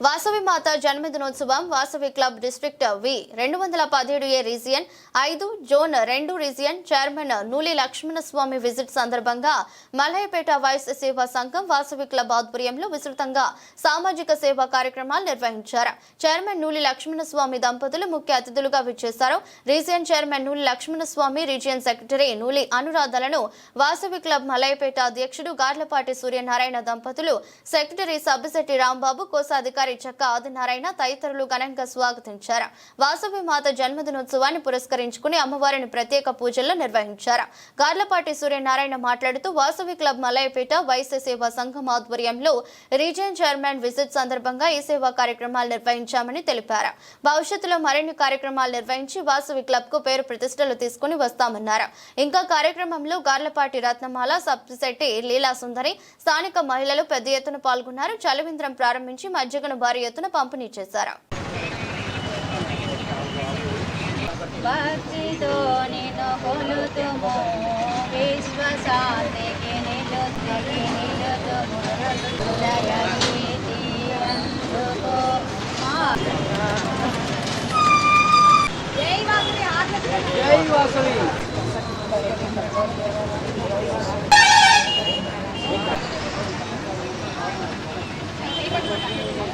వాసవి మాత జన్మదినోత్సవం Vasavi club district వి రెండు వందల పదిహేడు ఏ రీజియన్ ఐదు జోన్ రెండు region chairman Nuli Lakshmanaswamy visit సందర్భంగా మలయపేట వైస్ సేవా సంఘం వాసవి క్లబ్ ఆధ్వర్యంలో విస్తృతంగా సామాజిక సేవా కార్యక్రమాలు నిర్వహించారు. చైర్మన్ నూలి లక్ష్మణస్వామి దంపతులు ముఖ్య అతిథులుగా విచ్చేశారు. Region chairman Nuli Lakshmanaswamy region secretary Nuli అనురాధలను Vasavi club Malayapeta అధ్యక్షుడు గార్లపాటి సూర్యనారాయణ దంపతులు సెక్రటరీ సబ్బిశెట్టి రాంబాబు కోశాధికారి చక్క ఆదినారాయణ తదితరులు ఘనంగా స్వాగతించారు. వాసవి మాత జన్మదినోత్సవాన్ని పురస్కరించుకుని అమ్మవారిని ప్రత్యేక పూజల్లో నిర్వహించారు. గార్లపాటి సూర్యనారాయణ మాట్లాడుతూ వాసవి క్లబ్ మలయపేట వైశ్య సేవా సంఘం ఆధ్వర్యంలో రీజియన్ చైర్మన్ విజిట్ సందర్భంగా ఈ సేవా కార్యక్రమాలు నిర్వహించామని తెలిపారు. భవిష్యత్తులో మరిన్ని కార్యక్రమాలు నిర్వహించి వాసవి క్లబ్కు పేరు ప్రతిష్టలు తీసుకుని వస్తామన్నారు. ఇంకా కార్యక్రమంలో గార్లపాటి రత్నమాల సబ్సిశెట్టి లీలా సుందరి స్థానిక మహిళలు పెద్ద ఎత్తున పాల్గొన్నారు. చలవింద్రం ప్రారంభించి మజ్జిగను భారీ ఎత్తున పంపిణీ చేశారు. భక్తితో నిన్ను కొలుతుము విశ్వశాంతికి నిలుతుకి నిలుతుము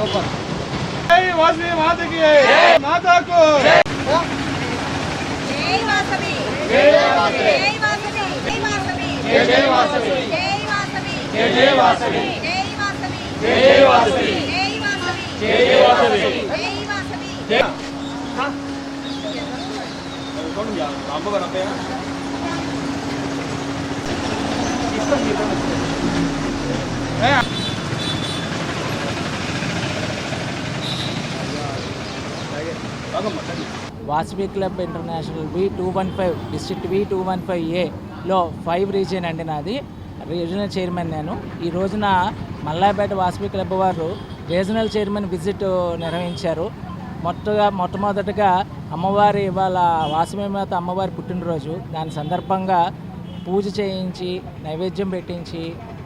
జై వాసవి జై వాసవి జై జై వాసవి. జై వాసవి జై జై వాసవి. జై వాసవి జై జై వాసవి. జై వాసవి జై జై వాసవి. జై వాసవి జై Vasavi club international V two one five district V two one five ఏలో ఫైవ్ రీజియన్ అండి నాది. రీజనల్ చైర్మన్ నేను. ఈ రోజున మల్లాపేట వాసవి క్లబ్ వారు రీజనల్ చైర్మన్ విజిట్ నిర్వహించారు. మొట్టగా మొట్టమొదటగా అమ్మవారి ఇవాళ వాసవి మాత అమ్మవారి పుట్టినరోజు. దాని సందర్భంగా పూజ చేయించి నైవేద్యం పెట్టించి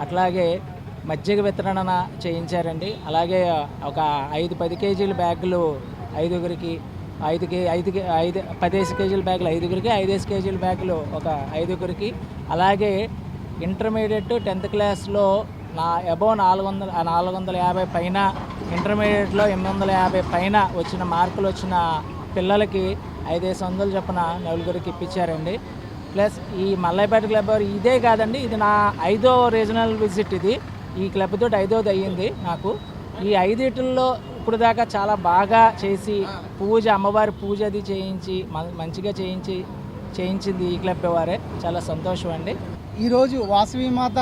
అట్లాగే మజ్జిగ వితరణ చేయించారండి. అలాగే ఒక ఐదు పది కేజీల బ్యాగులు ఐదుగురికి ఐదు కే ఐదు ఐదు పదిహేను కేజీల బ్యాగులు ఐదుగురికి ఐదేసి కేజీల బ్యాగులు ఒక ఐదుగురికి. అలాగే ఇంటర్మీడియట్ టెన్త్ క్లాస్లో నా అబౌవ్ నాలుగు వందల నాలుగు వందల యాభై పైన ఇంటర్మీడియట్లో ఎనిమిది వందల యాభై పైన వచ్చిన మార్కులు వచ్చిన పిల్లలకి ఐదేసి వందలు చొప్పున నలుగురికి ఇప్పించారండి. ప్లస్ ఈ మల్లైపేట క్లబ్ ఇదే కాదండి ఇది నా ఐదో రీజనల్ విజిట్ ఇది. ఈ క్లబ్ తోటి ఐదోది అయ్యింది నాకు. ఈ ఐదింటిల్లో ఇప్పుడు దాకా చాలా బాగా చేసి పూజ అమ్మవారి పూజ అది చేయించి మ- మంచిగా చేయించి చేయించింది ఈ క్లబ్ వారే. చాలా సంతోషం అండి. ఈరోజు వాసవి మాత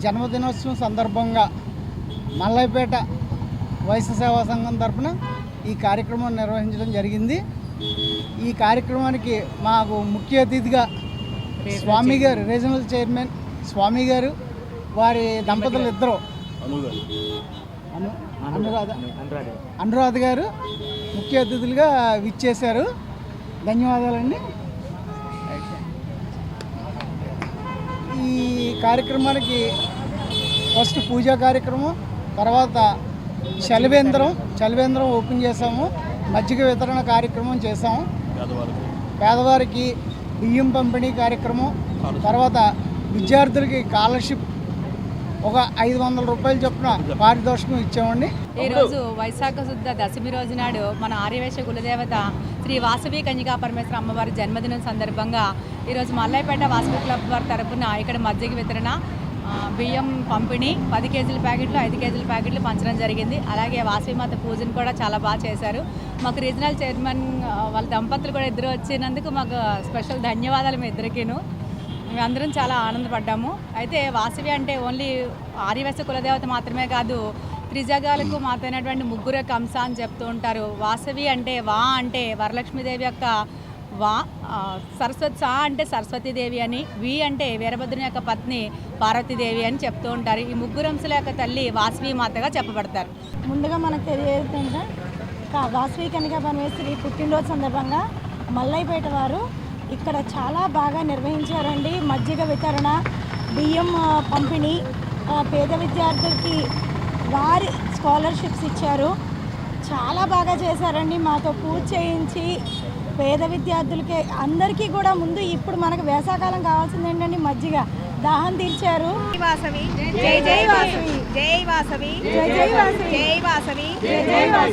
జన్మదినోత్సవం సందర్భంగా మల్లైపేట వైశ్య సేవా సంఘం తరపున ఈ కార్యక్రమం నిర్వహించడం జరిగింది. ఈ కార్యక్రమానికి మాకు ముఖ్య అతిథిగా స్వామి గారు రీజనల్ చైర్మన్ స్వామి గారు వారి దంపతులు ఇద్దరు. అనురాధ. అనురాధ. అనురాధ. గారు ముఖ్య అతిథులుగా విచ్చేశారు. ధన్యవాదాలండి. ఈ కార్యక్రమానికి ఫస్ట్ పూజా కార్యక్రమం తర్వాత చలివేంద్రం చలివేంద్రం ఓపెన్ చేసాము మజ్జిగ వితరణ కార్యక్రమం చేసాము పేదవారికి బియ్యం పంపిణీ కార్యక్రమం తర్వాత విద్యార్థులకి స్కాలర్షిప్ ఒక ఐదు వందల రూపాయలు చొప్పున పారితోషికం ఇచ్చామండి ఈ రోజు వైశాఖ శుద్ధ దశమి రోజు నాడు మన ఆర్యవేశ కులదేవత శ్రీ వాసవి కన్యకా పరమేశ్వర అమ్మవారి జన్మదినం సందర్భంగా ఈరోజు మల్లైపేట వాసవి క్లబ్ వారి తరపున ఇక్కడ మజ్జిగ వితరణ బియ్యం పంపిణీ పది కేజీల ప్యాకెట్లు ఐదు కేజీల ప్యాకెట్లు పంచడం జరిగింది. అలాగే వాసవి మాత పూజను కూడా చాలా బాగా చేశారు. మాకు రీజనల్ చైర్మన్ వాళ్ళ దంపతులు కూడా ఇద్దరు వచ్చినందుకు మాకు స్పెషల్ ధన్యవాదాలు మీ ఇద్దరికీను. మేమందరం చాలా ఆనందపడ్డాము. అయితే వాసవి అంటే ఓన్లీ ఆర్యవేశ కులదేవత మాత్రమే కాదు త్రిజగాలకు మాతైనటువంటి ముగ్గురు యొక్క అంశ అని చెప్తూ ఉంటారు. వాసవి అంటే వా అంటే వరలక్ష్మీదేవి యొక్క వా సరస్వతి సా అంటే సరస్వతీదేవి అని వి అంటే వీరభద్రుని యొక్క పత్ని పార్వతీదేవి అని చెప్తూ ఉంటారు. ఈ ముగ్గురు అంశాల యొక్క తల్లి వాసవి మాతగా చెప్పబడతారు. ముందుగా మనకు తెలియజేస్తుంటే వాసవి కనికా పరమేశ్వరి పుట్టినరోజు సందర్భంగా మల్లైపేట వారు ఇక్కడ చాలా బాగా నిర్వహించారండి. మజ్జిగ వితరణ బియ్యం పంపిణీ పేద విద్యార్థులకి వారి స్కాలర్షిప్స్ ఇచ్చారు. చాలా బాగా చేశారండి. మాతో పూజ చేయించి పేద విద్యార్థులకి అందరికీ కూడా ముందు ఇప్పుడు మనకు వేసవకాలం కావాల్సింది ఏంటండి? మజ్జిగ. దాహం తీర్చారు. వాసవి. జై జై వాసవి. జై వాసవి. జై జై వాసవి. జై వాసవి. జై జై వాసవి.